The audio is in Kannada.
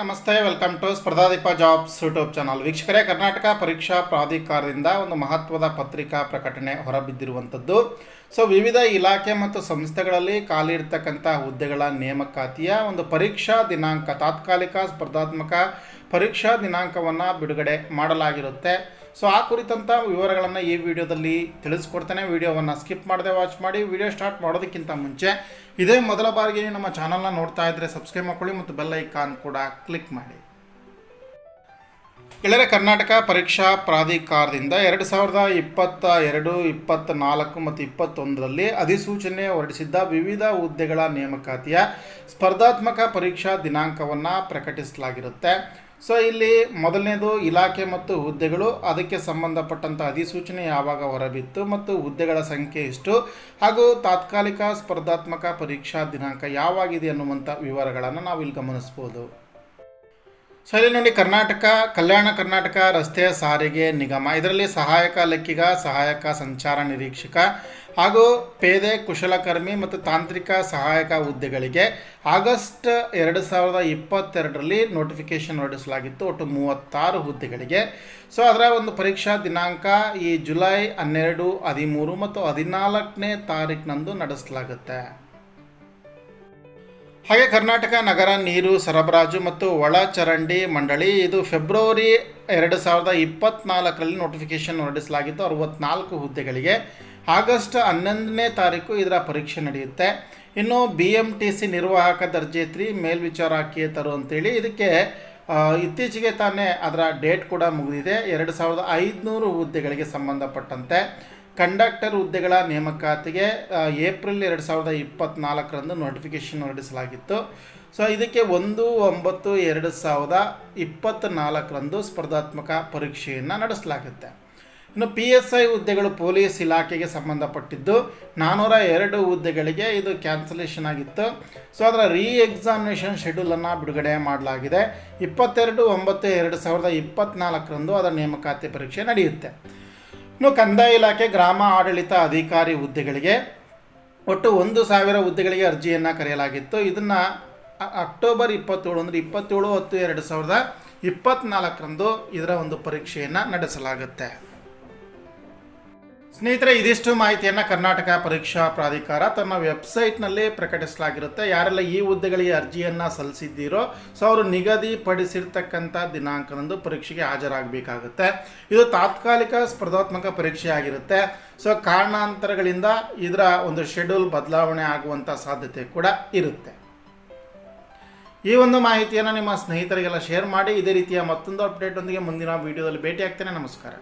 ನಮಸ್ತೆ. Welcome to Spardhadeepa jobs YouTube channel ವೀಕ್ಷಕರೇ, ಕರ್ನಾಟಕ ಪರೀಕ್ಷಾ ಪ್ರಾಧಿಕಾರದಿಂದ ಒಂದು ಮಹತ್ವದ ಪತ್ರಿಕಾ ಪ್ರಕಟಣೆ ಹೊರಬಿದ್ದಿರುವಂಥದ್ದು. ಸೊ ವಿವಿಧ ಇಲಾಖೆ ಮತ್ತು ಸಂಸ್ಥೆಗಳಲ್ಲಿ ಖಾಲಿ ಇರ್ತಕ್ಕಂಥ ಹುದ್ದೆಗಳ ನೇಮಕಾತಿಯ ಒಂದು ಪರೀಕ್ಷಾ ದಿನಾಂಕ, ತಾತ್ಕಾಲಿಕ ಸ್ಪರ್ಧಾತ್ಮಕ ಪರೀಕ್ಷಾ ದಿನಾಂಕವನ್ನು ಬಿಡುಗಡೆ ಮಾಡಲಾಗಿರುತ್ತೆ. ಸೊ ಆ ಕುರಿತಂಥ ವಿವರಗಳನ್ನು ಈ ವಿಡಿಯೋದಲ್ಲಿ ತಿಳಿಸ್ಕೊಡ್ತೇನೆ. ವಿಡಿಯೋವನ್ನು ಸ್ಕಿಪ್ ಮಾಡದೆ ವಾಚ್ ಮಾಡಿ. ವಿಡಿಯೋ ಸ್ಟಾರ್ಟ್ ಮಾಡೋದಕ್ಕಿಂತ ಮುಂಚೆ ಇದೇ ಮೊದಲ ಬಾರಿಗೆ ನಮ್ಮ ಚಾನಲ್ನ ನೋಡ್ತಾ ಇದ್ದರೆ ಸಬ್ಸ್ಕ್ರೈಬ್ ಮಾಡ್ಕೊಳ್ಳಿ ಮತ್ತು ಬೆಲ್ ಐಕಾನ್ ಕೂಡ ಕ್ಲಿಕ್ ಮಾಡಿ. ಗೆಳೆಯರೆ ಕರ್ನಾಟಕ ಪರೀಕ್ಷಾ ಪ್ರಾಧಿಕಾರದಿಂದ ಎರಡು ಸಾವಿರದ ಇಪ್ಪತ್ತ ಎರಡು ಇಪ್ಪತ್ತ ನಾಲ್ಕು ಮತ್ತು ಇಪ್ಪತ್ತೊಂದರಲ್ಲಿ ಅಧಿಸೂಚನೆ ಹೊರಡಿಸಿದ್ದ ವಿವಿಧ ಹುದ್ದೆಗಳ ನೇಮಕಾತಿಯ ಸ್ಪರ್ಧಾತ್ಮಕ ಪರೀಕ್ಷಾ ದಿನಾಂಕವನ್ನು ಪ್ರಕಟಿಸಲಾಗಿರುತ್ತೆ. ಸೊ ಇಲ್ಲಿ ಮೊದಲನೇದು ಇಲಾಖೆ ಮತ್ತು ಹುದ್ದೆಗಳು, ಅದಕ್ಕೆ ಸಂಬಂಧಪಟ್ಟಂಥ ಅಧಿಸೂಚನೆ ಯಾವಾಗ ಹೊರಬಿತ್ತು ಮತ್ತು ಹುದ್ದೆಗಳ ಸಂಖ್ಯೆ ಎಷ್ಟು, ಹಾಗೂ ತಾತ್ಕಾಲಿಕ ಸ್ಪರ್ಧಾತ್ಮಕ ಪರೀಕ್ಷಾ ದಿನಾಂಕ ಯಾವಾಗಿದೆ ಅನ್ನುವಂಥ ವಿವರಗಳನ್ನು ನಾವು ಇಲ್ಲಿ ಗಮನಿಸ್ಬೋದು. ಸೊ ಇಲ್ಲಿ ನೋಡಿ ಕರ್ನಾಟಕ, ಕಲ್ಯಾಣ ಕರ್ನಾಟಕ ರಸ್ತೆ ಸಾರಿಗೆ ನಿಗಮ. ಇದರಲ್ಲಿ ಸಹಾಯಕ ಲೆಕ್ಕಿಗ ಸಹಾಯಕ ಸಂಚಾರ ನಿರೀಕ್ಷಕ ಹಾಗೂ ಪೇದೆ ಕುಶಲಕರ್ಮಿ ಮತ್ತು ತಾಂತ್ರಿಕ ಸಹಾಯಕ ಹುದ್ದೆಗಳಿಗೆ ಆಗಸ್ಟ್ ಎರಡು ಸಾವಿರದ ಇಪ್ಪತ್ತೆರಡರಲ್ಲಿ ನೋಟಿಫಿಕೇಷನ್ ಹೊರಡಿಸಲಾಗಿತ್ತು. ಒಟ್ಟು ಮೂವತ್ತಾರು ಹುದ್ದೆಗಳಿಗೆ. ಸೊ ಅದರ ಒಂದು ಪರೀಕ್ಷಾ ದಿನಾಂಕ ಈ ಜುಲೈ ಹನ್ನೆರಡು, ಹದಿಮೂರು ಮತ್ತು ಹದಿನಾಲ್ಕನೇ ತಾರೀಕಿನಂದು ನಡೆಸಲಾಗುತ್ತೆ. ಹಾಗೆ ಕರ್ನಾಟಕ ನಗರ ನೀರು ಸರಬರಾಜು ಮತ್ತು ಒಳಚರಂಡಿ ಮಂಡಳಿ ಇದು ಫೆಬ್ರವರಿ ಎರಡು ಸಾವಿರದ ಇಪ್ಪತ್ತ್ನಾಲ್ಕರಲ್ಲಿ ನೋಟಿಫಿಕೇಷನ್ ಹೊರಡಿಸಲಾಗಿತ್ತು. ಅರವತ್ನಾಲ್ಕು ಹುದ್ದೆಗಳಿಗೆ. ಆಗಸ್ಟ್ ಹನ್ನೊಂದನೇ ತಾರೀಕು ಇದರ ಪರೀಕ್ಷೆ ನಡೆಯುತ್ತೆ. ಇನ್ನು ಬಿ ಎಂ ಟಿ ಸಿ ನಿರ್ವಾಹಕ ದರ್ಜೆ ತ್ರೀ ಮೇಲ್ವಿಚಾರಕೇತರು ಅಂತೇಳಿ ಇದಕ್ಕೆ ಇತ್ತೀಚೆಗೆ ತಾನೇ ಅದರ ಡೇಟ್ ಕೂಡ ಮುಗಿದಿದೆ. ಎರಡು ಸಾವಿರದ ಐದುನೂರು ಹುದ್ದೆಗಳಿಗೆ ಸಂಬಂಧಪಟ್ಟಂತೆ ಕಂಡಕ್ಟರ್ ಹುದ್ದೆಗಳ ನೇಮಕಾತಿಗೆ ಏಪ್ರಿಲ್ ಎರಡು ಸಾವಿರದ ಇಪ್ಪತ್ತ್ನಾಲ್ಕರಂದು ನೋಟಿಫಿಕೇಷನ್ ಹೊರಡಿಸಲಾಗಿತ್ತು. ಸೊ, ಇದಕ್ಕೆ ಒಂದು ಒಂಬತ್ತು ಎರಡು ಸಾವಿರದ ಇಪ್ಪತ್ತ್ನಾಲ್ಕರಂದು ಸ್ಪರ್ಧಾತ್ಮಕ ಪರೀಕ್ಷೆಯನ್ನು ನಡೆಸಲಾಗುತ್ತೆ. ಇನ್ನು ಪಿ ಎಸ್ ಐ ಹುದ್ದೆಗಳು ಪೊಲೀಸ್ ಇಲಾಖೆಗೆ ಸಂಬಂಧಪಟ್ಟಿದ್ದು ನಾನ್ನೂರ ಎರಡು ಹುದ್ದೆಗಳಿಗೆ ಇದು ಕ್ಯಾನ್ಸಲೇಷನ್ ಆಗಿತ್ತು. ಸೊ ಅದರ ರೀ ಎಕ್ಸಾಮಿನೇಷನ್ ಶೆಡ್ಯೂಲನ್ನು ಬಿಡುಗಡೆ ಮಾಡಲಾಗಿದೆ. ಇಪ್ಪತ್ತೆರಡು, ಒಂಬತ್ತು, ಎರಡು ಸಾವಿರದ ಇಪ್ಪತ್ತ್ನಾಲ್ಕರಂದು ಅದರ ನೇಮಕಾತಿ ಪರೀಕ್ಷೆ ನಡೆಯುತ್ತೆ. ಇನ್ನು ಕಂದಾಯ ಇಲಾಖೆ ಗ್ರಾಮ ಆಡಳಿತ ಅಧಿಕಾರಿ ಹುದ್ದೆಗಳಿಗೆ ಒಟ್ಟು ಒಂದು ಸಾವಿರ ಹುದ್ದೆಗಳಿಗೆ ಅರ್ಜಿಯನ್ನು ಕರೆಯಲಾಗಿತ್ತು. ಇದನ್ನು ಅಕ್ಟೋಬರ್ ಇಪ್ಪತ್ತೇಳು ಅಂದರೆ ಇಪ್ಪತ್ತೇಳು, ಹತ್ತು, ಎರಡು ಸಾವಿರದ ಇಪ್ಪತ್ತ್ನಾಲ್ಕರಂದು ಇದರ ಒಂದು ಪರೀಕ್ಷೆಯನ್ನು ನಡೆಸಲಾಗುತ್ತೆ. ಸ್ನೇಹಿತರೆ, ಇದಿಷ್ಟು ಮಾಹಿತಿಯನ್ನು ಕರ್ನಾಟಕ ಪರೀಕ್ಷಾ ಪ್ರಾಧಿಕಾರ ತನ್ನ ವೆಬ್ಸೈಟ್ನಲ್ಲಿ ಪ್ರಕಟಿಸಲಾಗಿರುತ್ತೆ. ಯಾರೆಲ್ಲ ಈ ಹುದ್ದೆಗಳಿಗೆ ಅರ್ಜಿಯನ್ನು ಸಲ್ಲಿಸಿದ್ದೀರೋ, ಸೊ ಅವರು ನಿಗದಿಪಡಿಸಿರ್ತಕ್ಕಂಥ ದಿನಾಂಕದಂದು ಪರೀಕ್ಷೆಗೆ ಹಾಜರಾಗಬೇಕಾಗುತ್ತೆ. ಇದು ತಾತ್ಕಾಲಿಕ ಸ್ಪರ್ಧಾತ್ಮಕ ಪರೀಕ್ಷೆ ಆಗಿರುತ್ತೆ ಸೊ ಕಾರಣಾಂತರಗಳಿಂದ ಇದರ ಒಂದು ಶೆಡ್ಯೂಲ್ ಬದಲಾವಣೆ ಆಗುವಂಥ ಸಾಧ್ಯತೆ ಕೂಡ ಇರುತ್ತೆ. ಈ ಒಂದು ಮಾಹಿತಿಯನ್ನು ನಿಮ್ಮ ಸ್ನೇಹಿತರಿಗೆಲ್ಲ ಶೇರ್ ಮಾಡಿ, ಇದೇ ರೀತಿಯ ಮತ್ತೊಂದು ಅಪ್ಡೇಟ್ ಒಂದಿಗೆ ಮುಂದಿನ ವಿಡಿಯೋದಲ್ಲಿ ಭೇಟಿ ಆಗ್ತೇನೆ ನಮಸ್ಕಾರ.